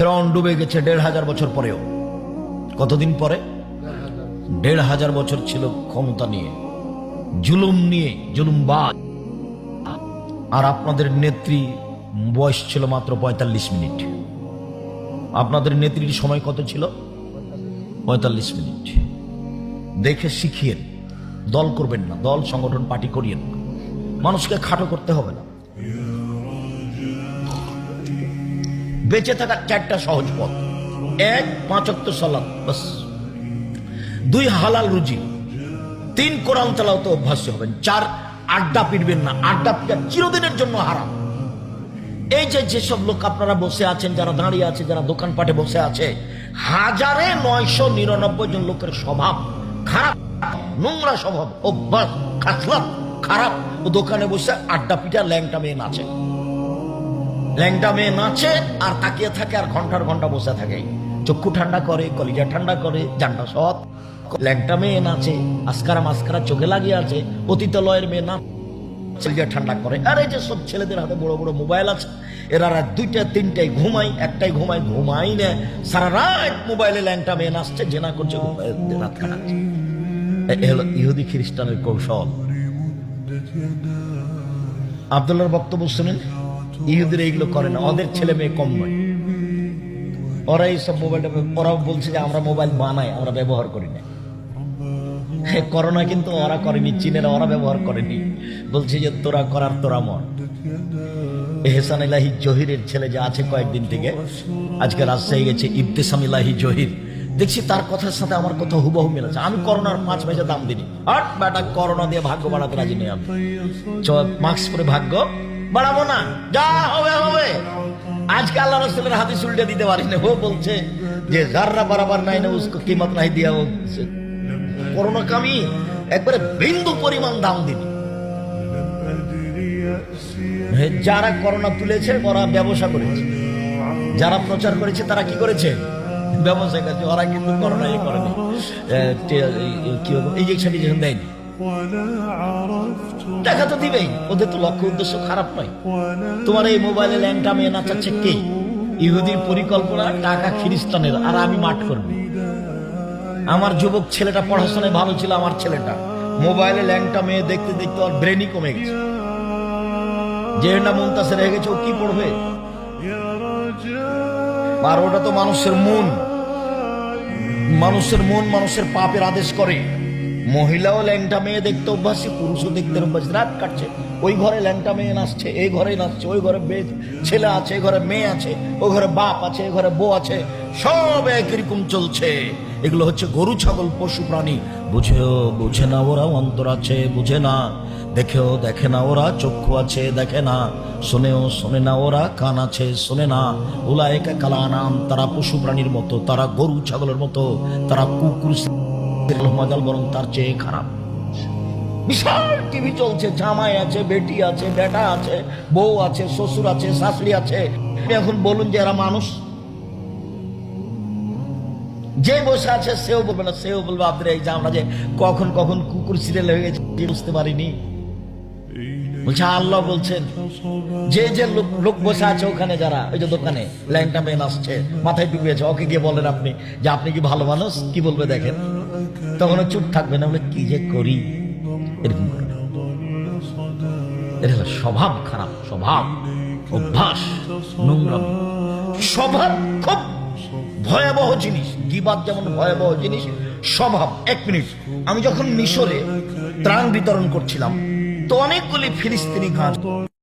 ফেরাউন ডুবে গেছে দেড় হাজার বছর পরেও। কতদিন পরে? দেড় হাজার বছর ছিল ক্ষমতা নিয়ে, জুলুম নিয়ে, জুলুমবাজ। আর আপনাদের নেত্রী বয়স ছিল মাত্র পঁয়তাল্লিশ মিনিট। আপনাদের নেত্রীর সময় কত ছিল? পঁয়তাল্লিশ মিনিট। দেখে শিখিয়েন দল করবেন না, দল সংগঠন পার্টি করিয়েন। মানুষকে খাটো করতে হবে না। বেঁচে থাকার চারটা সহজ পথ। এক পাঁচক্ত সালাদ দুই, হালাল রুজি। তিন, কোরআন তেলাওতে অভ্যাস হবেন চার, আড্ডা পিটবেন না। আড্ডা পিটা চিরদিনের জন্য হারাম। এই যে যেসব লোক আপনারা বসে আছেন, যারা দাঁড়িয়ে আছে, যারা দোকানপাটে বসে আছে, হাজারে নয়শো নিরানব্বই জন লোকের স্বভাব খারাপ। নোংরা স্বভাব, অভ্যাস, খাসলাত খারাপ। দোকানে বসে আড্ডা পিটা ল্যাংটা মেয়ে নাচে। ল্যাংটা মেয়ে নাচে আর তাকিয়ে থাকে আর ঘণ্টার ঘণ্টা বসে থাকে। চক্ষু ঠান্ডা করে কলিজা ঠান্ডা করে জান্ডা সৎ ল্যাংটা মেয়ে নাচে আসকারা মাস্কারা চোখে লাগিয়ে আছে অতীতালয়ের মেয়ে নাচ কলিজা ঠান্ডা করে। আর এই যে সব ছেলেদের হাতে বড় বড় মোবাইল আছে এরা রাত দুইটা তিনটায় ঘুমাই একটাই ঘুমাই ঘুমাই না। সারা রাত মোবাইলে ল্যাংটা মেয়ে নাচছে জেনা করছে ঘুমায়, রাত কাটাচ্ছে হলো ইহুদি খ্রিস্টানের কৌশল। আবদুল্লাহর বক্তব্য শুনেন? ইহুদিরা এগুলো করে না। ওদের ছেলে মেয়ে কম নয়। ওরা এই সব মোবাইলটা ওরা বলছে যে আমরা মোবাইল বানাই আমরা ব্যবহার করি না। হ্যাঁ, করোনা কিন্তু ওরা করেনি চীনের ওরা ব্যবহার করেনি। বলছে যে তোরা করার তোরা মন এহসান ইলাহি জহিরের ছেলে যে আছে কয়েকদিন থেকে আজকে রাজশাহী গেছে ইবতেসাম ইলাহি জহির। দেখছি তার কথার সাথে আমার কথা হুবহু মিলেছে আমি করোনার পাঁচ পয়সা দাম দিনি আর বেটা করোনা দিয়ে ভাগ্য বাড়াতে রাজি নেই মাস্ক পরে ভাগ্য। বাড়াবো না। যা হবে হবে। আজকে আল্লাহ রসুলের হাতে উল্টে দিতে পারি না ও বলছে যে, যাররা বরাবর নাই না, উসকো কিমত নাই দিয়া ও করোনা কামি, একবারে বিন্দু পরিমাণ দাম দিনি যারা করোনা তুলেছে, ওরা ব্যবসা করেছে। যারা প্রচার করেছে, তারা কি করেছে? ব্যবসা করেছে ওরা কিন্তু করোনা। করেনি কি ইঞ্জেকশন টিজেকশন দেয়নি। টাকা তো দিবেই। ওদের তো লক্ষ্য উদ্দেশ্য খারাপ নয়। তোমার এই মোবাইলে ল্যাংটা মেয়ে নাচাচ্ছে কে? ইহুদির পরিকল্পনা টাকা খ্রিস্টানের আর আমি মাঠ করব। আমার যুবক ছেলেটা পড়াশোনায় ভালো ছিল আমার ছেলেটা। মোবাইলে ল্যাংটা মেয়ে দেখতে দেখতে ওর ব্রেনই কমে গেছে। যে না মন্তাসে রেখে গেছে ও কি পড়বে? আর ওটা তো মানুষের মন। মানুষের মন মানুষের পাপের আদেশ করে। মহিলাও ল্যাংটা মেয়ে দেখতে অভ্যাসী, পুরুষও দেখতে অভ্যাস। রাত কাটছে, ওই ঘরে ল্যাংটা মেয়ে নাচছে, এই ঘরে নাচছে, ওই ঘরে ছেলে আছে, এই ঘরে মেয়ে আছে ওই ঘরে বাপ আছে, এই ঘরে বউ আছে, সব একরকম চলছে। এগুলো হচ্ছে গরু, ছাগল, পশু, প্রাণী। বুঝেও বুঝে না ওরা অন্তর আছে, বুঝে না। দেখেও দেখে না ওরা, চক্ষু আছে, দেখে না। শোনেও শোনে না ওরা, কান আছে, শোনে না। উলায়কা কালা নাম তারা পশু প্রাণীর মতো, তারা গরু, ছাগলের মতো, তারা কুকুর মজাল বরং তার চেয়ে খারাপ। বিশাল টিভি চলছে, জামাই আছে, বেটি আছে, বেটা আছে, বউ আছে, শ্বশুর আছে, শাশুড়ি আছে। এখন বলুন যে এরা মানুষ? যে বসে আছে, সেও বলবে না, সেও বলবে আপনার এই যে কখন কখন কুকুর সিরিয়াল হয়ে গেছে বুঝতে পারিনি? বলছে, আল্লাহ বলছেন, যে যে লোক লোক বসে আছে ওখানে যারা, ওই যে দোকানে ল্যাংটা মেন আসছে, মাথায় ডুবেছে ওকে গিয়ে বলেন আপনি, যে আপনি কি ভালো মানুষ? কি বলবে দেখেন? তখন চুপ থাকবে না, বলে, কি যে করি? স্বভাব খারাপ, স্বভাব, অভ্যাস নোংরাম স্বভাব খুব ভয়াবহ জিনিস, গিবাদ যেমন ভয়াবহ জিনিস, স্বভাব। এক মিনিট, আমি যখন মিশরে ত্রাণ বিতরণ করছিলাম, তো অনেকগুলি ফিলিস্তিনি গাছ